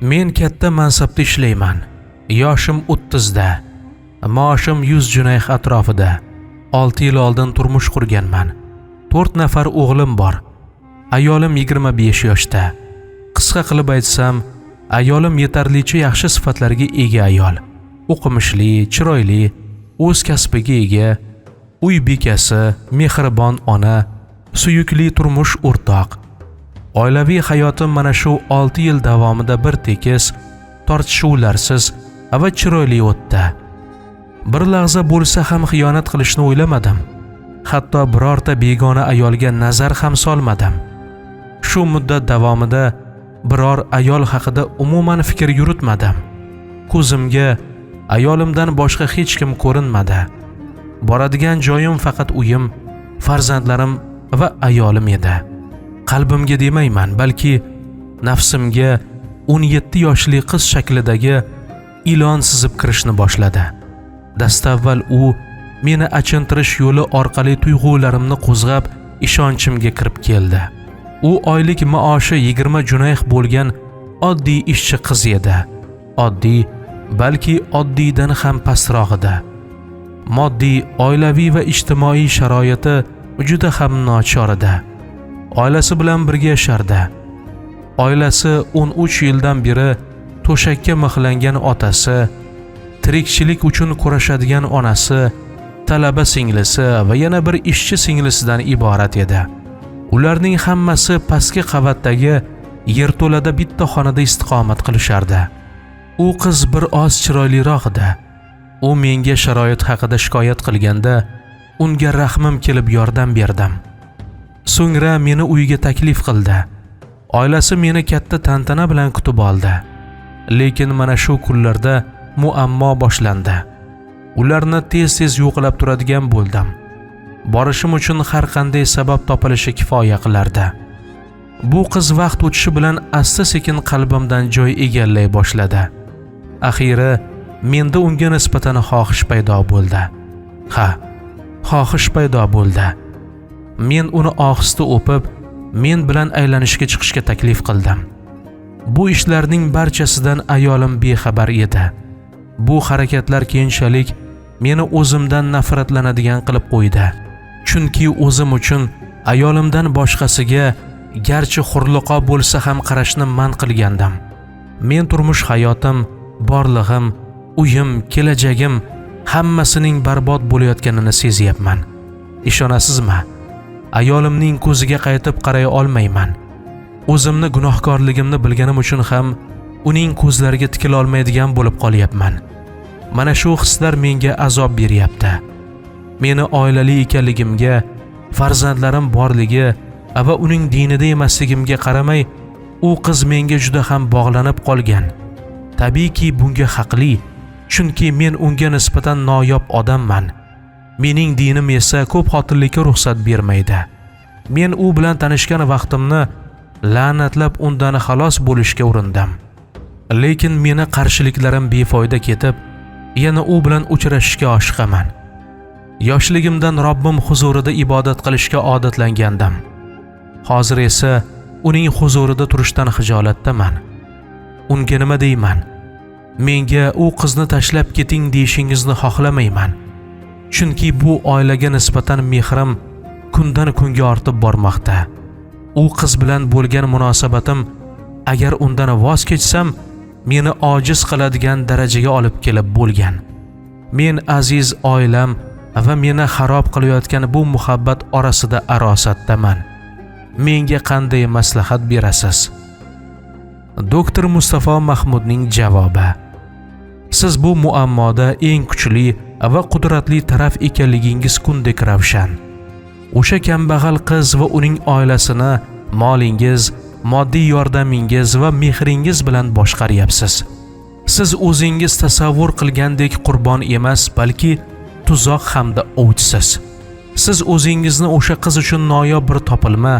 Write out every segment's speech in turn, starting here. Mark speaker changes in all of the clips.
Speaker 1: men katta mansabda ishlayman. Yoshim 30 da. maoshim 100 junayh atrofida. 6 yil oldin turmush qurganman. 4 nafar o'g'lim bor. Ayolim yigirma besh yoshda. Qisqa qilib aytsam ayolim yetarlicha yaxshi sifatlarga ega ayol. O'qimishli chiroyli o'z kasbiga ega uy bekasi mehribon ona suyukli turmush o'rtoq. Oilaviy hayotim mana shu olti yil davomida bir tekis tortishuvlarsiz va chiroyli o'tdi. Bir lahza bo'lsa ham xiyonat qilishni o'ylamadim. Hatto birorta begona ayolga nazar ham solmadim. Shu muddat davomida biror ayol haqida umuman fikr yuritmadim. Ko'zimga ayolimdan boshqa hech kim ko'rinmadi. Boradigan joyim faqat uyim farzandlarim va ayolim edi. Qalbimga demayman balki nafsimga 17 yoshli qiz shaklidagi ilon sizib kirishni boshladi. Dastavval u meni achintirish yo'li orqali tuyg'ularimni qo'zg'ab ishonchimga kirib keldi. U oylik maoshi 20 junayh bo'lgan oddiy ishchi qiz edi. Oddiy balki oddiydan ham pastroq edi. Moddiy oilaviy va ijtimoiy sharoiti juda ham nochor edi. Oilasi bilan birga yashardi. Oilasi 13 yildan beri to'shakka mixlangan otasi tirikchilik uchun kurashadigan onasi talaba singlisi va yana bir ishchi singlisidan iborat edi. Ularning hammasi pastki qavatdagi yerto'lada bitta xonada istiqomat qilishardi. U qiz bir oz chiroyliroq edi. U menga sharoit haqida shikoyat qilganda unga rahmim kelib yordam berdim. So'ngra meni uyiga taklif qildi. Oilasi meni katta tantana bilan kutib oldi. Lekin mana shu kunlarda muammo boshlandi. Ularni tez tez yo'qlab turadigan bo'ldim. Borishim uchun har qanday sabab topilishi kifoya qilardi. Bu qiz vaqt o'tishi bilan asta sekin qalbimdan joy egallay boshladi. Axiri menda unga nisbatan xohish paydo bo'ldi. Ha xohish paydo bo'ldi. Men uni ohista o'pib men bilan aylanishga chiqishga taklif qildim. Bu ishlarning barchasidan ayolim bexabar edi. Bu harakatlar keyinchalik meni o'zimdan nafratlanadigan qilib qo'ydi. Chunki o'zim uchun ayolimdan boshqasiga garchi hurliqo bo'lsa ham qarashni man qilgandim. Men turmush hayotim borlig'im uyim kelajagim hammasining barbod bo'layotganini sezyapman. Ishonasizmi? Ayolimning ko'ziga qaytib qaray olmayman. O'zimni gunohkorligimni bilganim uchun ham uning ko'zlariga tikila olmaydigan bo'lib qolyapman. Mana shu hislar menga azob beryapti. Meni oilali ekanligimga farzandlarim borligi va uning dinida emasligimga qaramay u qiz menga juda ham bog'lanib qolgan. Tabiiyki bunga haqli chunki men unga nisbatan noyob odamman. Mening dinim esa ko'p xotinlikka ruxsat bermaydi. Men u bilan tanishgan vaqtimni la'natlab undan xalos bo'lishga urindim. Lekin meni qarshiliklarim befoyda ketib yana u bilan uchrashishga oshiqaman. Yoshligimdan robbim huzurida ibodat qilishga odatlangandim. Hozir esa uning huzurida turishdan hijolatdaman unga nima deyman? Menga u qizni tashlab keting deyishingizni xohlamayman. Chunki bu oilaga nisbatan mehrim kundan kunga ortib bormoqda. U qiz bilan bo'lgan munosabatim agar undan voz kechsam meni ojiz qiladigan darajaga olib kelib bo'lgan. Men aziz oilam va meni xarob qilayotgan bu muhabbat orasida arosatdaman menga qanday maslahat berasiz? Doktor mustafo mahmudning javobi. Siz bu muammoda eng kuchli va qudratli taraf ekanligingiz kundek ravshan. O'sha kambag'al qiz va uning oilasini molingiz moddiy yordamingiz va mehringiz bilan boshqaryapsiz. Siz o'zingiz tasavvur qilgandek qurbon emas balki tuzoq hamda ovchisiz siz o'zingizni o'sha qiz uchun noyob bir topilma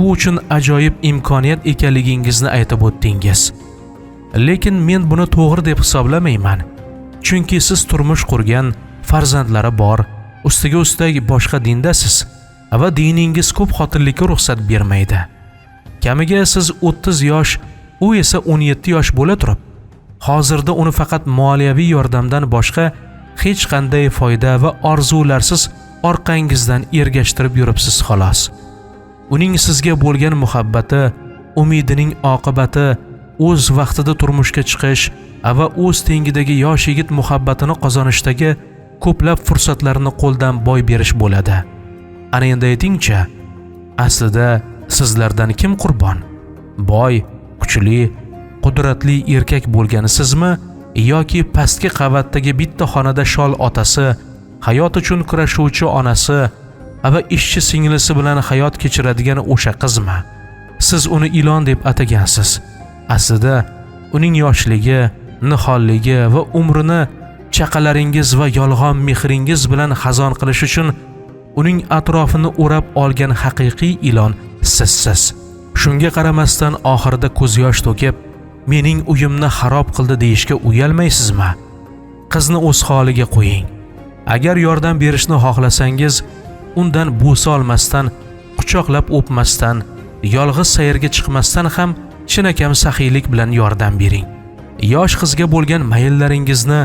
Speaker 1: u uchun ajoyib imkoniyat ekanligingizni aytib o'tdingiz. Lekin men buni to'g'ri deb hisoblamayman. Chunki siz turmush qurgan farzandlari bor. Ustiga ustak boshqa dindasiz va diningiz ko'p xotinlikka ruxsat bermaydi. Kamiga siz 30 yosh u esa 17 yosh bo'la turib hozirda uni faqat moliyaviy yordamdan boshqa hech qanday foyda va orzularsiz orqangizdan ergashtirib yuribsiz xolos. Uning sizga bo'lgan muhabbati umidining oqibati o'z vaqtida turmushga chiqish va o'z tengidagi yosh yigit muhabbatini qozonishdagi ko'plab fursatlarni qo'ldan boy berish bo'ladi. Ana endi aytingchi aslida sizlardan kim qurbon? Boy kuchli qudratli erkak bo'lganisizmi yoki pastki qavatdagi bitta xonada shol otasi hayot uchun kurashuvchi onasi va ishchi singlisi bilan hayot kechiradigan o'sha qizmi? Siz uni ilon deb atagansiz. Aslida uning yoshligi niholligi va umrini chaqalaringiz va yolg'on mehringiz bilan xazon qilish uchun uning atrofini o'rab olgan haqiqiy ilon sizsiz. Shunga qaramasdan oxirida ko'z yosh to'kib mening uyimni xarob qildi deyishga uyalmaysizmi? Qizni o'z holiga qo'ying. Agar yordam berishni xohlasangiz undan bo'sa olmasdan quchoqlab o'pmasdan yolg'iz sayrga chiqmasdan ham chinakam saxiylik bilan yordam bering. Yosh qizga bo'lgan mayllaringizni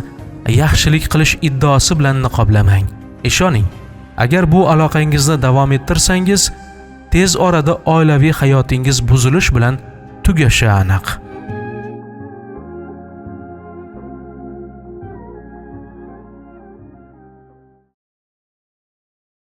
Speaker 1: yaxshilik qilish iddaosi bilan niqoblamang. Ishoning agar bu aloqangizni davom ettirsangiz tez orada oilaviy hayotingiz buzilish bilan tugashi aniq.